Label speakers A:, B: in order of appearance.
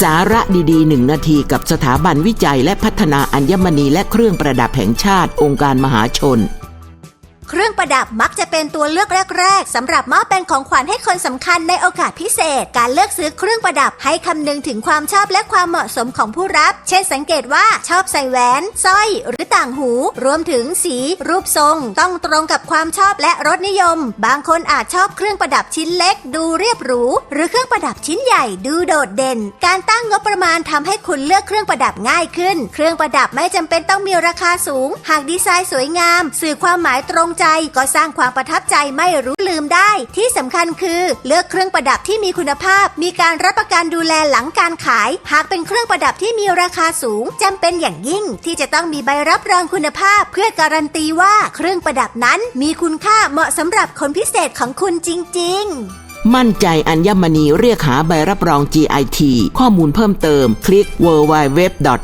A: สาระดีๆหนึ่งนาทีกับสถาบันวิจัยและพัฒนาอัญมณีและเครื่องประดับแห่งชาติองค์การมหาชน
B: เครื่องประดับมักจะเป็นตัวเลือกแรก ๆสำหรับมอบเป็นของขวัญให้คนสำคัญในโอกาสพิเศษ การเลือกซื้อเครื่องประดับให้คำนึงถึงความชอบและความเหมาะสมของผู้รับ เช่นสังเกตว่าชอบใส่แหวนสร้อยหรือต่างหู รวมถึงสี รูปทรง ต้องตรงกับความชอบและรสนิยม บางคนอาจชอบเครื่องประดับชิ้นเล็ก ดูเรียบหรู หรือเครื่องประดับชิ้นใหญ่ดูโดดเด่น การตั้งงบประมาณทำให้คุณเลือกเครื่องประดับง่ายขึ้น เครื่องประดับไม่จำเป็นต้องมีราคาสูง หากดีไซน์สวยงาม สื่อความหมายตรงใจก็สร้างความประทับใจไม่รู้ลืมได้ ที่สำคัญคือเลือกเครื่องประดับที่มีคุณภาพ มีการรับประกันดูแลหลังการขาย หากเป็นเครื่องประดับที่มีราคาสูงจำเป็นอย่างยิ่ง ที่จะต้องมีใบรับรองคุณภาพ เพื่อการันตีว่าเครื่องประดับนั้นมีคุณค่าเหมาะสำหรับคนพิเศษของคุณจริง ๆ
A: มั่นใจอัญมณีเรียกหาใบรับรอง GIT ข้อมูลเพิ่มเติม คลิก www.git.or.th